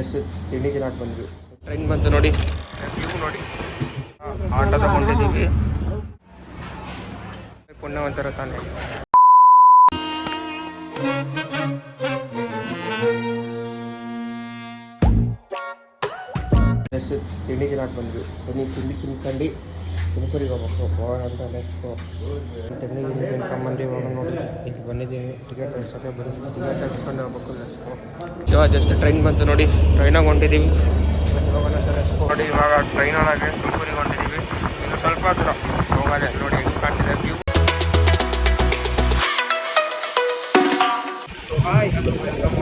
ಎಷ್ಟು ತಿಂಡಿ ತಿನ್ನಕ್ಕೆ ಬಂದ್ವಿ. ಟ್ರೈನ್ ಬಂತು ನೋಡಿ. ನೋಡಿ ಆಟೋ ತಗೊಂಡಿದ್ದೀವಿ. ಪುಣ್ಯವಂತರ ತಾನೆ. ಎಷ್ಟು ತಿಂಡಿ ತಿನ್ನಕ್ಕೆ ಬಂದ್ವಿ. ಬನ್ನಿ ತಿಂಡಿ ತಿನ್ಕೊಂಡು. ತುಮಕೂರಿಗೆ ಹೋಗ್ಬೇಕು ಹೋಗೋಣ ಅಂತ ನೆಕ್ಸ್ಟು ತೆಂಗಿನ ತಿಂಡಿ ಹೋಗೋಣ ನೋಡಿ ಇಲ್ಲಿ ಬಂದಿದ್ದೀವಿ ಟಿಕೆಟ್ ತೆಗ್ಸೋಕೆ ಬರೀ ಟಿಕೆಟ್ ತೆಗ್ಸ್ಕೊಂಡು ಹೋಗ್ಬೇಕು ನೆಕ್ಸ್ಟು ಶಿವ ಜಸ್ಟ್ ಟ್ರೈನ್ ಬಂತು ನೋಡಿ. ಟ್ರೈನಾಗ ಹೊಂಟಿದ್ದೀವಿ ಹೋಗೋಣ ಅಂತ ನೆಕ್ಸ್ಟು ನೋಡಿ, ಇವಾಗ ಟ್ರೈನ್ ಒಳಗೆ ತುಮಕೂರಿಗೆ ಹೊಂಟಿದ್ದೀವಿ ಇನ್ನು ಸ್ವಲ್ಪ ದೂರ ಹೋಗೋದೆ ನೋಡಿ ಹೆಂಗೆ ಕಾಣ್ತಿದೆ view so hi hello welcome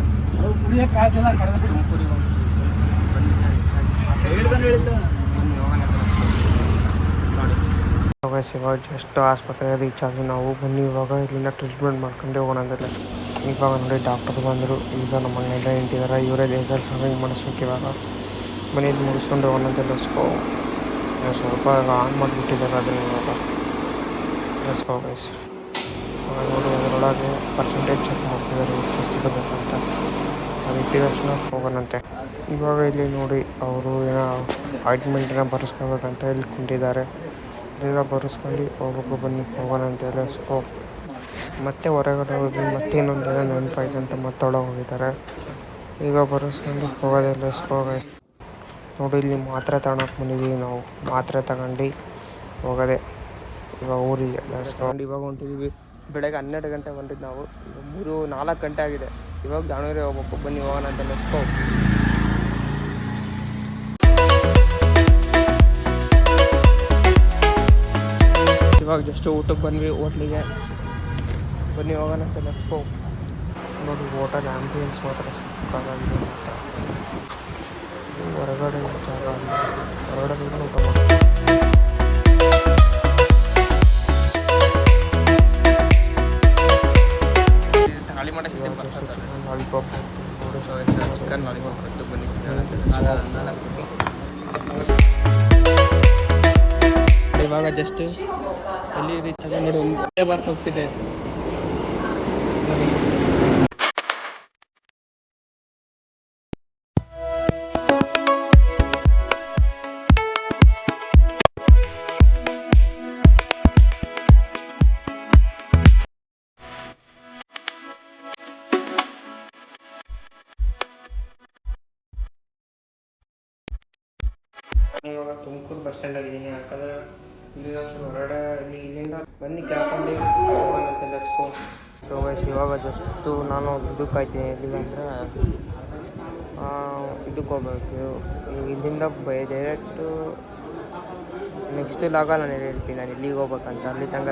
ತುಮಕೂರಿಗೆ ಇವಾಗ ಜಸ್ಟ್ ಆಸ್ಪತ್ರೆ ರೀಚ್ ಆಗಿ ನಾವು ಬನ್ನಿ. ಇವಾಗ ಇಲ್ಲಿಂದ ಟ್ರೀಟ್ಮೆಂಟ್ ಮಾಡ್ಕೊಂಡು ಹೋಗೋಣ ಇವಾಗ ನೋಡಿ ಡಾಕ್ಟರ್ ಬಂದರು. ಈಗ ನಮ್ಮ ಮನೆಯಲ್ಲ ನಿಂತಿದ್ದಾರೆ. ಇವರೇ ಲೇಸರ್ ಸರ್ವಿಂಗ್ ಮಾಡಿಸ್ಬೇಕು ಇವಾಗ. ಮನೇಲಿ ಮುಗಿಸ್ಕೊಂಡು ಹೋಗೋಣ ಅಂತ ಲೆಸ್ಕೋ ಸ್ವಲ್ಪ ಆನ್ ಮಾಡಿಬಿಟ್ಟಿದ್ದಾರೆ ಅದನ್ನು ಇವಾಗ. ಲಸ್ಕೋ ಗೈಸ್ ನೋಡಿ ಅದರೊಳಗೆ ಪರ್ಸೆಂಟೇಜ್ ಚೆಕ್ ಮಾಡ್ತಿದ್ದಾರೆ, ಎಷ್ಟು ಅಂತ. ಅದು ಇಟ್ಟಿದ ತಕ್ಷಣ ಹೋಗೋಣಂತೆ. ಇವಾಗ ಇಲ್ಲಿ ನೋಡಿ ಅವರು ಏನೋ ಆಯಿಂಟ್ಮೆಂಟನ್ನ ಬರೆಸ್ಕೊಬೇಕಂತ ಇಲ್ಲಿ ಕುಂಟಿದ್ದಾರೆ ಎಲ್ಲ ಬರೆಸ್ಕೊಂಡು ಹೋಗ್ಬೇಕು, ಬನ್ನಿ, ಹೋಗೋಣ ಅಂತ ಸ್ಕೋ ಮತ್ತೆ ಹೊರಗಡೆ ಹೋದ್ವಿ ಮತ್ತೆ ಇನ್ನೊಂದು ಏನೋ ನೆನಪಾಯ್ತು ಅಂತ ಮತ್ತೊಳಗೆ ಹೋಗಿದ್ದಾರೆ. ಈಗ ಬರೆಸ್ಕೊಂಡು ಹೋಗೋದೆಲ್ಲ ಸ್ಕೋ ನೋಡಿ, ಇಲ್ಲಿ ಮಾತ್ರೆ ತಗೊಳಕ್ಕೆ ಬಂದಿದ್ದೀವಿ ನಾವು. ಮಾತ್ರೆ ತಗೊಂಡು ಹೋಗೋದೆ. ಇವಾಗ ಊರಿಗೆ ಇವಾಗ ಹೊಂಟಿದ್ದೀವಿ. ಬೆಳಗ್ಗೆ ಹನ್ನೆರಡು ಗಂಟೆ ಬಂದಿದ್ದು ನಾವು. ಈಗ ಮೂರು, ನಾಲ್ಕು ಗಂಟೆ ಆಗಿದೆ. ಇವಾಗ ದಾವಣಗೆರೆ ಹೋಗ್ಬೇಕು ಬನ್ನಿ ಹೋಗೋಣ ಅಂತ ನೆಸ್ಕೋ ಇವಾಗ ಜಸ್ಟ್ ಊಟಕ್ಕೆ ಬಂದ್ವಿ, ಹೋಟ್ಲಿಗೆ. ಬನ್ನಿ ಹೋಗೋಣ ಅಂತ ನೆಸ್ಕೋ ನೋಡಿ, ಹೋಟೆಲ್ ಆ್ಯಂಬಿಯನ್ಸ್ ಮಾತ್ರ ಇದು ಹೊರಗಡೆ ಜಾಗ ಹೊರಗಡೆ ಊಟ ಮಾಡಿ ಚಿಕನ್ ಲಾಲಿಪಾಪ್ ಕೊಟ್ಟು ಬನ್ನಿ ಇವಾಗ ಜಸ್ಟ್ ಎಲ್ಲಿ ರೀಚ್ ಆಗಿ ನೋಡಿ ಒಂದೇ ಬಾರ್ ಹೋಗ್ತಿದೆ ಇವಾಗ ತುಮಕೂರು ಬಸ್ ಸ್ಟ್ಯಾಂಡ್ ಯಾಕಂದ್ರೆ ಇಲ್ಲಿಂದ ಒಂಚೂರು ಹೊರಗಡೆ ಇಲ್ಲಿ ಇಲ್ಲಿಂದ ಬನ್ನಿ ಕೇಳ್ಕೊಂಡು ಹೋಗೋಣಂತೆ ಲೆಸ್ಕೋ ಸೊ ಗೈಸ್ ಇವಾಗ ಜಸ್ಟು ನಾನು ಇದಕ್ಕೆ ಕಾಯ್ತೀನಿ ಎಲ್ಲಿಗಂದರೆ ಇದಕ್ಕೆ ಹೋಗ್ಬೇಕು. ಇಲ್ಲಿಂದ ಬೈ ಡೈರೆಕ್ಟು ನೆಕ್ಸ್ಟ್ ಲಾಗ ನಾನು ಹೇಳ್ತೀನಿ. ನಾನು ಇಲ್ಲಿಗೆ ಹೋಗ್ಬೇಕಂತ. ಅಲ್ಲಿ ತಂಗ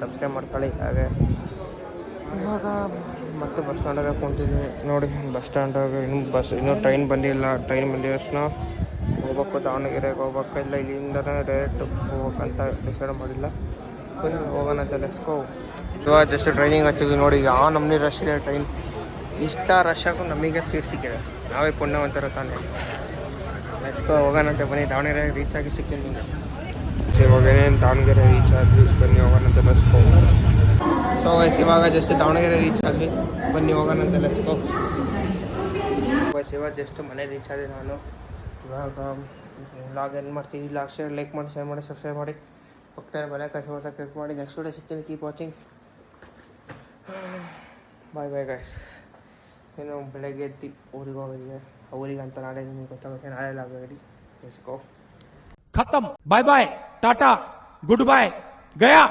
ಸಬ್ಸ್ಕ್ರೈಬ್ ಮಾಡ್ಕೊಳ್ಳಿ. ಹಾಗೆ ಇವಾಗ ಮತ್ತೆ ಬಸ್ ಸ್ಟ್ಯಾಂಡಾಗ ಕುಂತಿದ್ದೀನಿ. ನೋಡಿ, ಬಸ್ ಸ್ಟ್ಯಾಂಡಾಗ ಇನ್ನೂ ಬಸ್, ಇನ್ನೂ ಟ್ರೈನ್ ಬಂದಿಲ್ಲ. ಟ್ರೈನ್ ತಕ್ಷಣ ಹೋಗ್ಬೇಕು, ದಾವಣಗೆರೆಗೆ ಹೋಗ್ಬೇಕು, ಇಲ್ಲ ಇಲ್ಲಿಂದನೇ ಡೈರೆಕ್ಟ್ ಹೋಗ್ಬೇಕಂತ ಡಿಸೈಡ್ ಮಾಡಿಲ್ಲ. ಬನ್ನಿ ಹೋಗೋಣ ಅಂತ ಲೆಸ್ಕೋ ಇವಾಗ ಜಸ್ಟ್ ಟ್ರೈನಿಂಗ್ ಹಚ್ಚಿದ್ವಿ ನೋಡಿ ಯಾವ ನಮ್ಮನೆ ರಶ್ ಇದೆ ಟ್ರೈನ್ ಇಷ್ಟ ರಶ್ ನಮಗೆ ಸೀಟ್ ಸಿಕ್ಕಿದೆ. ನಾವೇ ಪುಣ್ಯವಂತರ ತಾನೆ. ಲೆಸ್ಕೋ ಹೋಗೋಣ ಅಂತ ಬನ್ನಿ. ದಾವಣಗೆರೆ ರೀಚ್ ಆಗಿ ಸಿಗ್ತೀನಿ ನಿಮಗೆ. ಇವಾಗ ಏನೇನು ದಾವಣಗೆರೆ ರೀಚ್ ಆದ್ವಿ, ಬನ್ನಿ, ಹೋಗೋಣ ಅಂತ ಲೆಸ್ಕೋ ಸೊ ವಯಸ್ಸು ಇವಾಗ ಜಸ್ಟ್ ದಾವಣಗೆರೆ ರೀಚ್ ಆಗಲಿ ಬನ್ನಿ, ಹೋಗೋಣ ಅಂತ ಲೆಸ್ಕೋ ವಯಸ್ಸು ಇವಾಗ ಜಸ್ಟ್ ಮನೆ ರೀಚ್ ಆದೆ ನಾನು. ಇವಾಗ ಏನು ಇಲ್ಲ ಶೇರ್ ಲೈಕ್ ಮಾಡಿ ಶೇರ್ ಮಾಡಿ ಸಬ್ಸ್ಕ್ರೈಬ್ ಮಾಡಿ ಹೋಗ್ತಾರೆ ಬೆಲೆ ಕಸ ಮಾಡ್ತಾ ಕ್ಲಿಕ್ ಮಾಡಿ ನೆಕ್ಸ್ಟ್ ವೀಡಿಯೋ ಸಿಗ್ತೀನಿ keep watching bye bye guys ಏನು ಬೆಳಗ್ಗೆ ಎದ್ದು ಊರಿಗೆ ಹೋಗೋದಿದೆ ಊರಿಗೆ ಅಂತ ನಾಳೆ ನಿಮಗೆ ಗೊತ್ತಾಗುತ್ತೆ ನಾಳೆ ಆಗಬೇಡಿ ಎಸ್ಕೋ ಖತಮ್ ಬಾಯ್ ಬಾಯ್ ಟಾಟಾ ಗುಡ್ ಬಾಯ್ ಗಯಾ